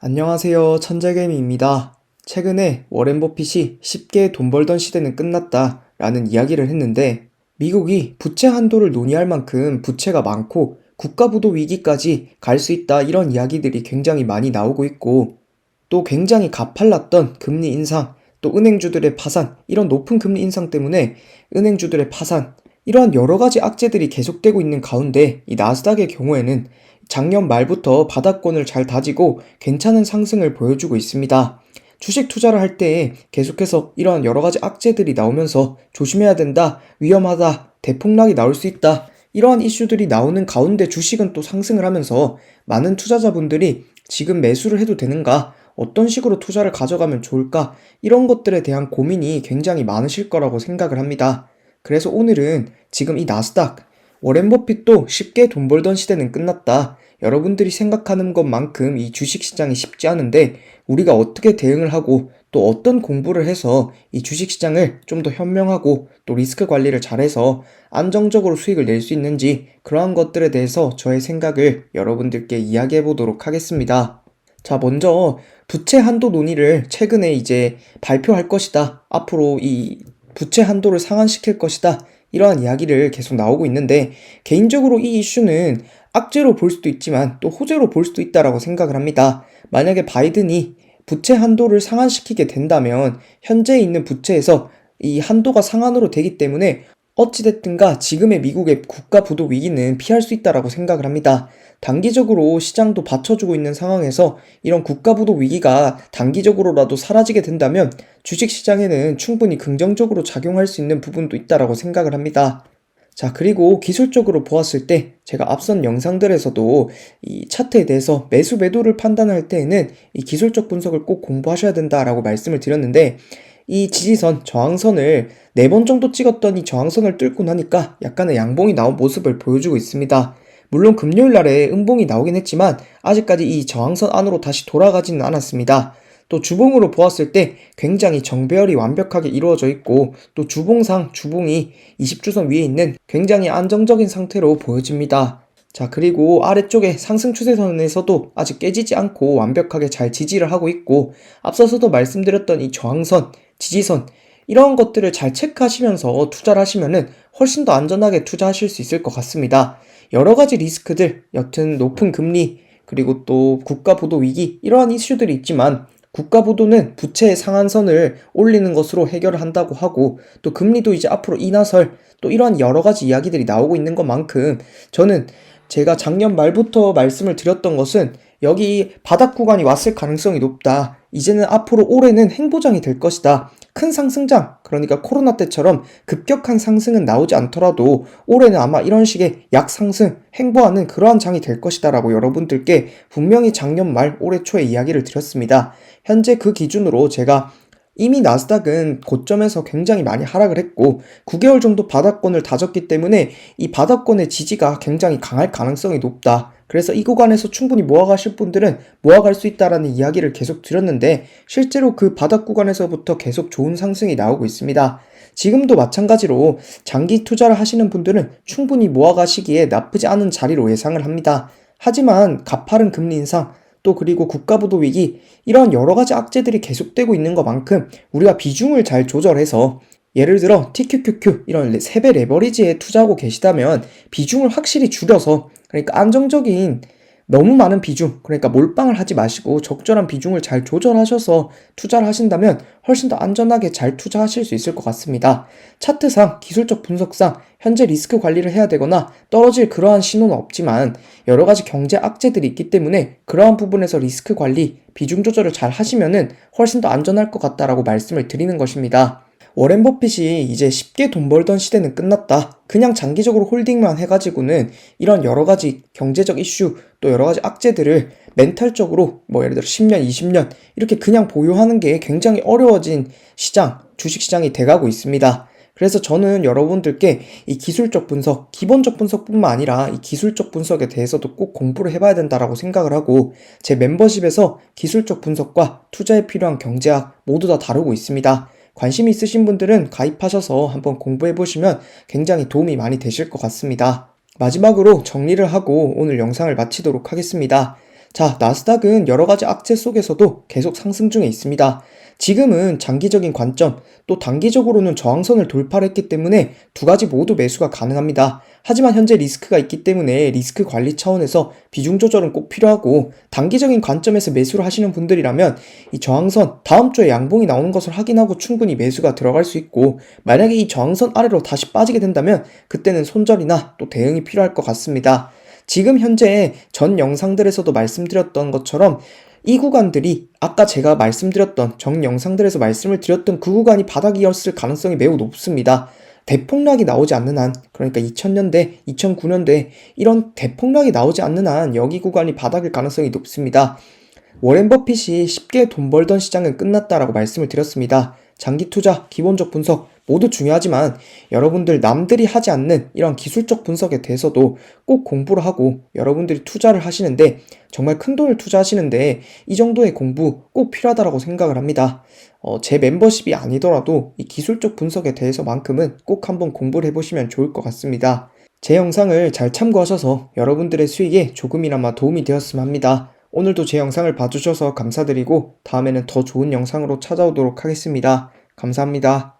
안녕하세요. 천재개미입니다. 최근에 워렌 버핏이 쉽게 돈 벌던 시대는 끝났다 라는 이야기를 했는데 미국이 부채 한도를 논의할 만큼 부채가 많고 국가부도 위기까지 갈 수 있다 이런 이야기들이 굉장히 많이 나오고 있고 또 굉장히 가팔랐던 금리 인상 또 은행주들의 파산 이런 높은 금리 인상 때문에 은행주들의 파산 이러한 여러 가지 악재들이 계속되고 있는 가운데 이 나스닥의 경우에는 작년 말부터 바닥권을 잘 다지고 괜찮은 상승을 보여주고 있습니다. 주식 투자를 할때 계속해서 이러한 여러 가지 악재들이 나오면서 조심해야 된다, 위험하다, 대폭락이 나올 수 있다, 이러한 이슈들이 나오는 가운데 주식은 또 상승을 하면서 많은 투자자분들이 지금 매수를 해도 되는가, 어떤 식으로 투자를 가져가면 좋을까, 이런 것들에 대한 고민이 굉장히 많으실 거라고 생각을 합니다. 그래서 오늘은 지금 이 나스닥, 워렌 버핏도 쉽게 돈 벌던 시대는 끝났다. 여러분들이 생각하는 것만큼 이 주식 시장이 쉽지 않은데 우리가 어떻게 대응을 하고 또 어떤 공부를 해서 이 주식 시장을 좀 더 현명하고 또 리스크 관리를 잘해서 안정적으로 수익을 낼 수 있는지 그러한 것들에 대해서 저의 생각을 여러분들께 이야기해 보도록 하겠습니다. 자, 먼저 부채 한도 논의를 최근에 이제 발표할 것이다. 앞으로 이 부채 한도를 상한시킬 것이다. 이러한 이야기를 계속 나오고 있는데 개인적으로 이 이슈는 악재로 볼 수도 있지만 또 호재로 볼 수도 있다라고 생각을 합니다. 만약에 바이든이 부채 한도를 상한시키게 된다면 현재 있는 부채에서 이 한도가 상한으로 되기 때문에 어찌됐든가 지금의 미국의 국가 부도 위기는 피할 수 있다라고 생각을 합니다. 단기적으로 시장도 받쳐주고 있는 상황에서 이런 국가 부도 위기가 단기적으로라도 사라지게 된다면 주식 시장에는 충분히 긍정적으로 작용할 수 있는 부분도 있다라고 생각을 합니다. 자, 그리고 기술적으로 보았을 때 제가 앞선 영상들에서도 이 차트에 대해서 매수 매도를 판단할 때에는 이 기술적 분석을 꼭 공부하셔야 된다라고 말씀을 드렸는데 이 지지선, 저항선을 네 번 정도 찍었던 이 저항선을 뚫고 나니까 약간의 양봉이 나온 모습을 보여주고 있습니다. 물론 금요일 날에 음봉이 나오긴 했지만 아직까지 이 저항선 안으로 다시 돌아가지는 않았습니다. 또 주봉으로 보았을 때 굉장히 정배열이 완벽하게 이루어져 있고 또 주봉상 주봉이 20주선 위에 있는 굉장히 안정적인 상태로 보여집니다. 자, 그리고 아래쪽에 상승 추세선에서도 아직 깨지지 않고 완벽하게 잘 지지를 하고 있고 앞서서도 말씀드렸던 이 저항선, 지지선 이런 것들을 잘 체크하시면서 투자를 하시면은 훨씬 더 안전하게 투자하실 수 있을 것 같습니다. 여러 가지 리스크들, 여튼 높은 금리, 그리고 또 국가 부도 위기 이러한 이슈들이 있지만 국가부도는 부채의 상한선을 올리는 것으로 해결을 한다고 하고 또 금리도 이제 앞으로 인하설 또 이러한 여러 가지 이야기들이 나오고 있는 것만큼 저는 제가 작년 말부터 말씀을 드렸던 것은 여기 바닥 구간이 왔을 가능성이 높다. 이제는 앞으로 올해는 행보장이 될 것이다. 큰 상승장, 그러니까 코로나 때처럼 급격한 상승은 나오지 않더라도 올해는 아마 이런 식의 약상승, 행보하는 그러한 장이 될 것이다 라고 여러분들께 분명히 작년 말 올해 초에 이야기를 드렸습니다. 현재 그 기준으로 제가 이미 나스닥은 고점에서 굉장히 많이 하락을 했고 9개월 정도 바닥권을 다졌기 때문에 이 바닥권의 지지가 굉장히 강할 가능성이 높다. 그래서 이 구간에서 충분히 모아가실 분들은 모아갈 수 있다라는 이야기를 계속 드렸는데 실제로 그 바닥 구간에서부터 계속 좋은 상승이 나오고 있습니다. 지금도 마찬가지로 장기 투자를 하시는 분들은 충분히 모아가시기에 나쁘지 않은 자리로 예상을 합니다. 하지만 가파른 금리 인상, 또 그리고 국가부도 위기 이런 여러 가지 악재들이 계속되고 있는 것만큼 우리가 비중을 잘 조절해서 예를 들어 TQQQ 이런 세배 레버리지에 투자하고 계시다면 비중을 확실히 줄여서 그러니까 안정적인 너무 많은 비중, 그러니까 몰빵을 하지 마시고 적절한 비중을 잘 조절하셔서 투자를 하신다면 훨씬 더 안전하게 잘 투자하실 수 있을 것 같습니다. 차트상, 기술적 분석상 현재 리스크 관리를 해야 되거나 떨어질 그러한 신호는 없지만 여러 가지 경제 악재들이 있기 때문에 그러한 부분에서 리스크 관리, 비중 조절을 잘 하시면은 훨씬 더 안전할 것 같다라고 말씀을 드리는 것입니다. 워렌 버핏이 이제 쉽게 돈 벌던 시대는 끝났다. 그냥 장기적으로 홀딩만 해가지고는 이런 여러 가지 경제적 이슈 또 여러 가지 악재들을 멘탈적으로 뭐 예를 들어 10년, 20년 이렇게 그냥 보유하는 게 굉장히 어려워진 시장, 주식 시장이 돼가고 있습니다. 그래서 저는 여러분들께 이 기술적 분석, 기본적 분석뿐만 아니라 이 기술적 분석에 대해서도 꼭 공부를 해봐야 된다라고 생각을 하고 제 멤버십에서 기술적 분석과 투자에 필요한 경제학 모두 다 다루고 있습니다. 관심 있으신 분들은 가입하셔서 한번 공부해 보시면 굉장히 도움이 많이 되실 것 같습니다. 마지막으로 정리를 하고 오늘 영상을 마치도록 하겠습니다. 자, 나스닥은 여러 가지 악재 속에서도 계속 상승 중에 있습니다. 지금은 장기적인 관점, 또 단기적으로는 저항선을 돌파를 했기 때문에 두 가지 모두 매수가 가능합니다. 하지만 현재 리스크가 있기 때문에 리스크 관리 차원에서 비중 조절은 꼭 필요하고 단기적인 관점에서 매수를 하시는 분들이라면 이 저항선 다음 주에 양봉이 나오는 것을 확인하고 충분히 매수가 들어갈 수 있고 만약에 이 저항선 아래로 다시 빠지게 된다면 그때는 손절이나 또 대응이 필요할 것 같습니다. 지금 현재 전 영상들에서도 말씀드렸던 것처럼 이 구간들이 아까 제가 말씀드렸던 정 영상들에서 말씀을 드렸던 그 구간이 바닥이었을 가능성이 매우 높습니다. 대폭락이 나오지 않는 한, 그러니까 2000년대, 2009년대 이런 대폭락이 나오지 않는 한 여기 구간이 바닥일 가능성이 높습니다. 워렌 버핏이 쉽게 돈 벌던 시장은 끝났다라고 말씀을 드렸습니다. 장기 투자, 기본적 분석 모두 중요하지만 여러분들 남들이 하지 않는 이런 기술적 분석에 대해서도 꼭 공부를 하고 여러분들이 투자를 하시는데 정말 큰 돈을 투자하시는데 이 정도의 공부 꼭 필요하다라고 생각을 합니다. 어, 제 멤버십이 아니더라도 이 기술적 분석에 대해서만큼은 꼭 한번 공부를 해보시면 좋을 것 같습니다. 제 영상을 잘 참고하셔서 여러분들의 수익에 조금이나마 도움이 되었으면 합니다. 오늘도 제 영상을 봐주셔서 감사드리고 다음에는 더 좋은 영상으로 찾아오도록 하겠습니다. 감사합니다.